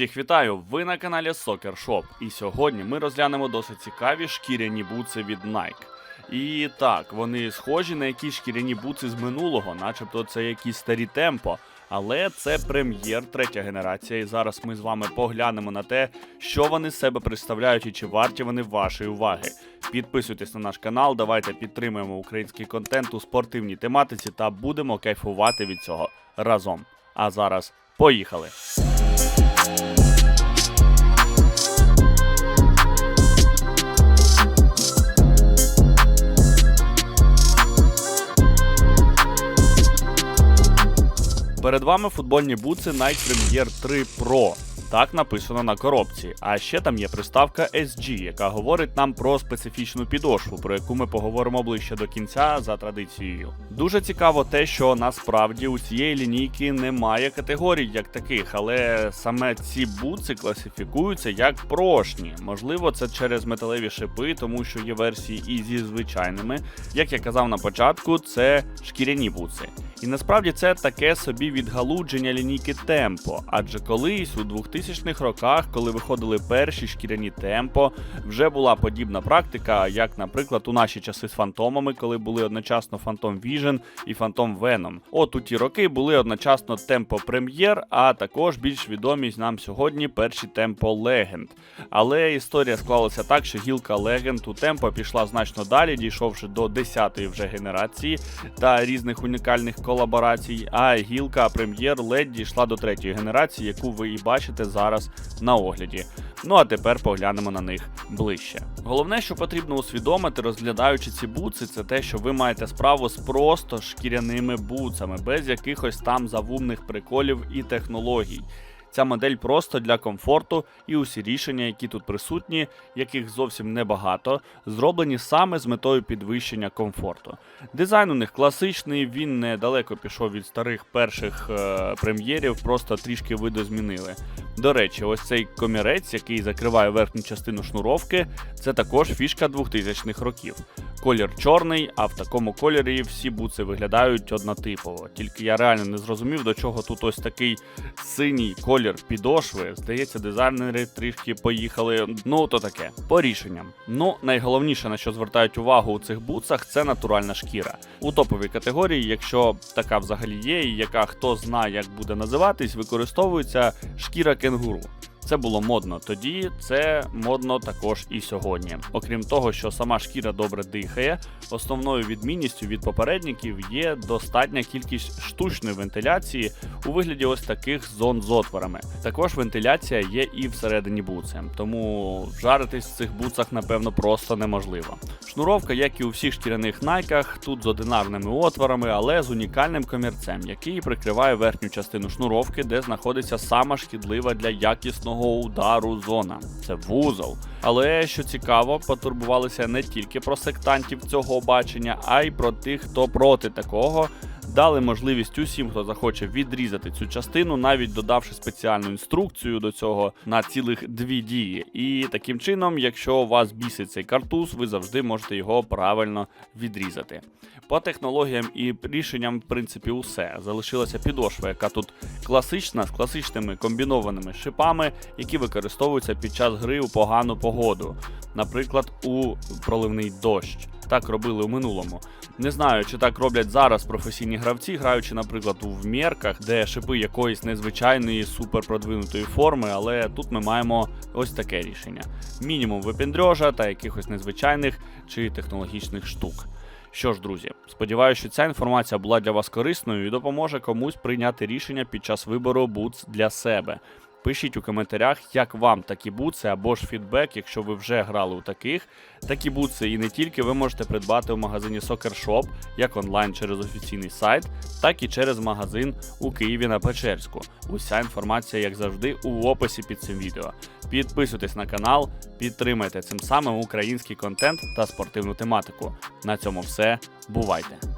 Всіх вітаю! Ви на каналі Soccer Shop. І сьогодні ми розглянемо досить цікаві шкіряні буци від Nike. І так, вони схожі на якісь шкіряні буци з минулого, начебто це якісь старі темпо. Але це прем'єр, третя генерація, і зараз ми з вами поглянемо на те, що вони з себе представляють і чи варті вони вашої уваги. Підписуйтесь на наш канал, давайте підтримуємо український контент у спортивній тематиці та будемо кайфувати від цього разом. А зараз поїхали! Перед вами футбольні бутси Nike Premier 3 Pro. Так написано на коробці. А ще там є приставка SG, яка говорить нам про специфічну підошву, про яку ми поговоримо ближче до кінця за традицією. Дуже цікаво те, що насправді у цієї лінійки немає категорій як таких, але саме ці бутси класифікуються як прошні. Можливо, це через металеві шипи, тому що є версії і зі звичайними. Як я казав на початку, це шкіряні бутси. І насправді це таке собі відгалудження лінійки темпо, адже колись у 2000-х роках, коли виходили перші шкіряні темпо, вже була подібна практика, як, наприклад, у наші часи з фантомами, коли були одночасно Phantom Vision і Phantom Venom. От у ті роки були одночасно темпо прем'єр, а також більш відомі нам сьогодні перші темпо Legend. Але історія склалася так, що гілка Legend у темпо пішла значно далі, дійшовши до 10-ї вже генерації та різних унікальних колаборацій, а гілка прем'єр ледь дійшла до третьої генерації, яку ви і бачите зараз на огляді. Ну а тепер поглянемо на них ближче. Головне, що потрібно усвідомити, розглядаючи ці буци, це те, що ви маєте справу з просто шкіряними буцами, без якихось там завумних приколів і технологій. Ця модель просто для комфорту, і усі рішення, які тут присутні, яких зовсім небагато, зроблені саме з метою підвищення комфорту. Дизайн у них класичний, він недалеко пішов від старих перших е, прем'єрів, просто трішки видозмінили. До речі, ось цей комірець, який закриває верхню частину шнуровки, це також фішка 2000-х років. Колір чорний, а в такому кольорі всі буци виглядають однотипово. Тільки я реально не зрозумів, до чого тут ось такий синій колір підошви. Здається, дизайнери трішки поїхали. Ну, то таке. По рішенням. Ну, найголовніше, на що звертають увагу у цих буцах, це натуральна шкіра. У топовій категорії, якщо така взагалі є, і яка хто знає, як буде називатись, використовується шкіра кенгуру. Це було модно тоді, це модно також і сьогодні. Окрім того, що сама шкіра добре дихає, основною відмінністю від попередників є достатня кількість штучної вентиляції у вигляді ось таких зон з отворами. Також вентиляція є і всередині буци, тому жаритись в цих буцах, напевно, просто неможливо. Шнуровка, як і у всіх шкіряних найках, тут з одинарними отворами, але з унікальним комірцем, який прикриває верхню частину шнуровки, де знаходиться сама шкідлива для якісного удару зона. Це вузол. Але що цікаво, потурбувалися не тільки про сектантів цього бачення, а й про тих, хто проти такого. Дали можливість усім, хто захоче відрізати цю частину, навіть додавши спеціальну інструкцію до цього на цілих дві дії. І таким чином, якщо у вас бісить цей картуз, ви завжди можете його правильно відрізати. По технологіям і рішенням, в принципі, усе. Залишилася підошва, яка тут класична з класичними комбінованими шипами, які використовуються під час гри у погану погоду, наприклад, у проливний дощ. Так робили у минулому. Не знаю, чи так роблять зараз професійні гравці, граючи, наприклад, у вмірках, де шипи якоїсь незвичайної суперпродвинутої форми, але тут ми маємо ось таке рішення: мінімум випендрьожа та якихось незвичайних чи технологічних штук. Що ж, друзі, сподіваюся, що ця інформація була для вас корисною і допоможе комусь прийняти рішення під час вибору бутс для себе. Пишіть у коментарях, як вам такі бутси або ж фідбек, якщо ви вже грали у таких. Такі бутси і не тільки ви можете придбати в магазині Soccer Shop, як онлайн через офіційний сайт, так і через магазин у Києві на Печерську. Уся інформація, як завжди, у описі під цим відео. Підписуйтесь на канал, підтримайте цим самим український контент та спортивну тематику. На цьому все. Бувайте!